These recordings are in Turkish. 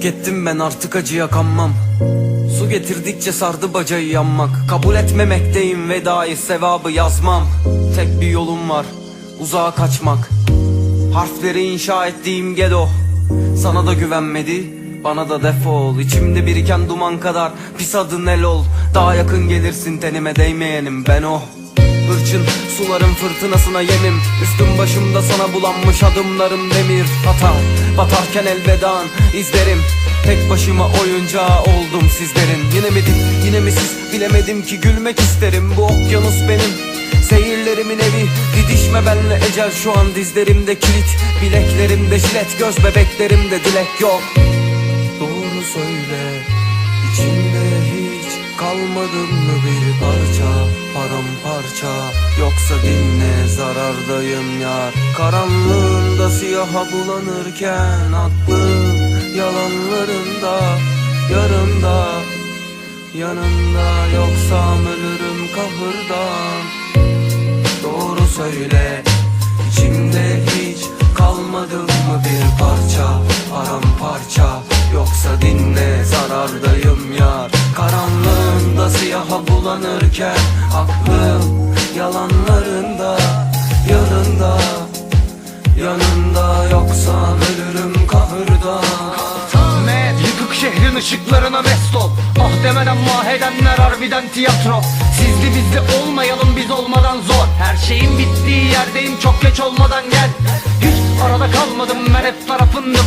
Tükettim ben artık acıya kanmam Su getirdikçe sardı bacayı yanmak. Kabul etmemekteyim vedayı sevabı yazmam. Tek bir yolum var uzağa kaçmak. Harfleri inşa ettiğim gedo Sana da güvenmedi bana da defol. İçimde biriken duman kadar pis adın el Daha yakın gelirsin tenime değmeyenim ben o Hırçın. Suların fırtınasına yemim. Üstüm başımda sana bulanmış adımlarım demir. Hata batarken elvedan izlerim. Tek başıma oyuncağı oldum sizlerin. Yine mi dik yine mi siz bilemedim ki gülmek isterim. Bu okyanus benim. Seyirlerimin evi. Didişme benle ecel. Şu an dizlerimde kilit. Bileklerimde jilet. Göz bebeklerimde dilek yok. Doğru söyle. İçinde hiç parça Paramparça. Yoksa dinle zarardayım yar. Karanlığında siyaha bulanırken aklım yalanlarında Yarında yanında. Yoksam ölürüm kahırdan. Doğru söyle içimde hiç kalmadın mı bir parça Paramparça? Yoksa dinle zarardayım yar Karanlığında siyaha bulanırken aklım yalanlarında Yanında yanında yoksa ölürüm kahırdan Met Yıkık şehrin ışıklarına mest ol. Ah demeden mah edenler harbiden tiyatro. Sizli bizli olmayalım biz olmadan zor. Her şeyin bittiği yerdeyim çok geç olmadan gel. Hiç arada kalmadım ben hep tarafındım.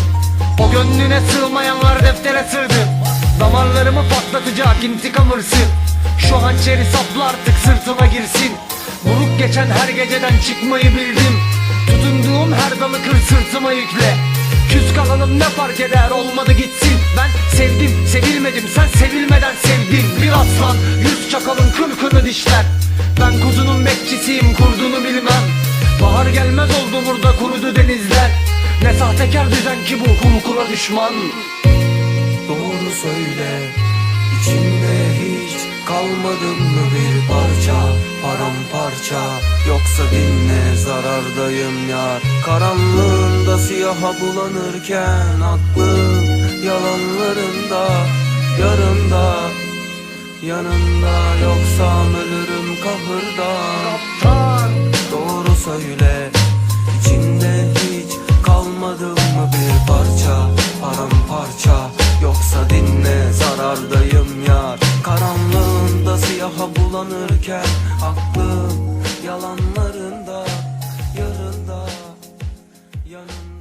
O gönlüne sığmayanlar deftere sığdı Damarlarımı patlatacak intikam hırsı. Şu hançeri sapla artık sırtıma girsin. Buruk geçen her geceden çıkmayı bildim. Tutunduğum her dalı kır sırtıma yükle. Küs kalalım ne fark eder olmadı gitsin. Ben sevdim sevilmedim sen sevilmeden sevdin. Bir aslan yüz çakalın kır kırı dişler. Ben kuzunun bekçisiyim kurduğunu bilmem. Bahar gelmez oldu burada kurudu denizler. Ne sahtekar düzen ki bu hukukuna düşman Doğru söyle. İçinde hiç kalmadın mı bir parça Paramparça? Yoksa dinle zarardayım yar? Karanlığında siyaha bulanırken aklım yalanlarında Yarında yanında. Yoksam ölürüm kahırdan Tan Yoksa dinle zarardayım yar. Karanlığında siyaha bulanırken Aklım yalanlarında Yarında yanında